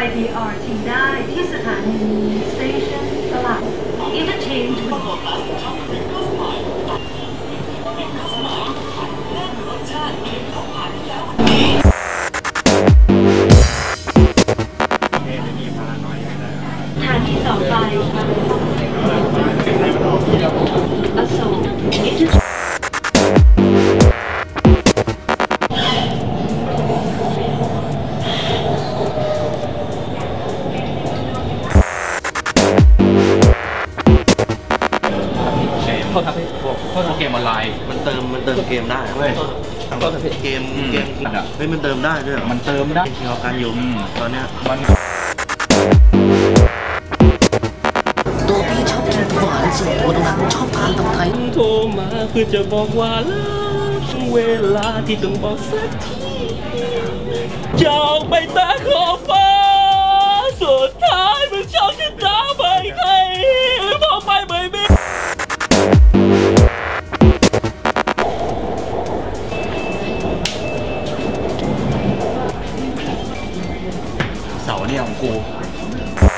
BRT ได้ที่สถานี Station ตลาด Interchange สถานีต่อไป โทษครับพี่พวกโทษเกมออนไลน์ มันเติมมันเติมเกมได้เว้ยเกมอืมเกมเฮ้ยมันเติมได้ด้วยมันเติมได้เกี่ยวกับการอยู่มตอนเนี้ยมันตัวพี่ชอบกินหวานส่วนตัวหนักชอบทานตำไทยโทรมาเพื่อจะบอกว่าลิกเวลาที่ต้องบอกสักทีจะออกไปตาขอฟ้ 我亮锅